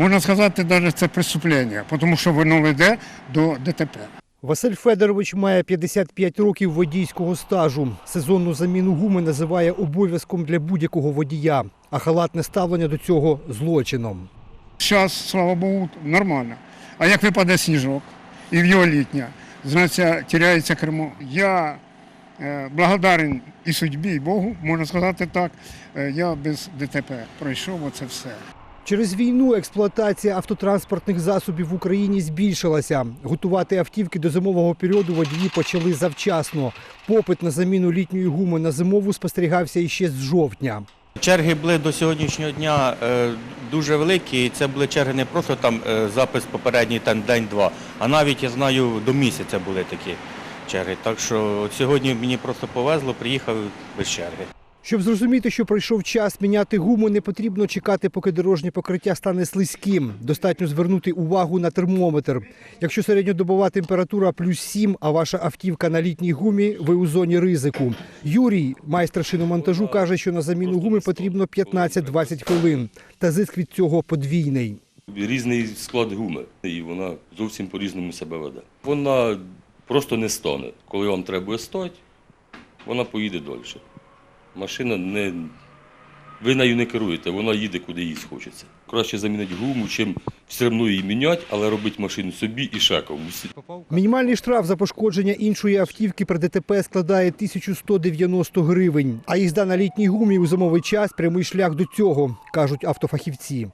Можна сказати, навіть це преступлення, тому що воно веде до ДТП. Василь Федорович має 55 років водійського стажу. Сезонну заміну гуми називає обов'язком для будь-якого водія, а халатне ставлення до цього злочином. Зараз, слава Богу, нормально. А як випаде сніжок і в його літня, значить, теряється кермо. Я е, благодарен і судьбі, і Богу, можна сказати так. Е, я без ДТП пройшов оце все. Через війну експлуатація автотранспортних засобів в Україні збільшилася. Готувати автівки до зимового періоду водії почали завчасно. Попит на заміну літньої гуми на зимову спостерігався іще з жовтня. Черги були до сьогоднішнього дня е, дуже великі. і Це були черги не просто там е, запис попередній там день-два, а навіть я знаю до місяця були такі черги. Так що сьогодні мені просто повезло, приїхав без черги. Щоб зрозуміти, що пройшов час міняти гуму, не потрібно чекати, поки дорожнє покриття стане слизьким. Достатньо звернути увагу на термометр. Якщо середньодобова температура плюс 7, а ваша автівка на літній гумі, ви у зоні ризику. Юрій, майстер шиномонтажу, каже, що на заміну гуми потрібно 15-20 хвилин. Та зиск від цього подвійний. Різний склад гуми, і вона зовсім по-різному себе веде. Вона просто не стане. Коли вам треба стати, вона поїде далі. Машина не. Ви нею не керуєте, вона їде, куди їй схочеться. Краще замінити гуму, чим все одно її міняти, але робити машину собі і ще. Мінімальний штраф за пошкодження іншої автівки при ДТП складає 1190 гривень. А їзда на літній гумі у зимовий час прямий шлях до цього, кажуть автофахівці.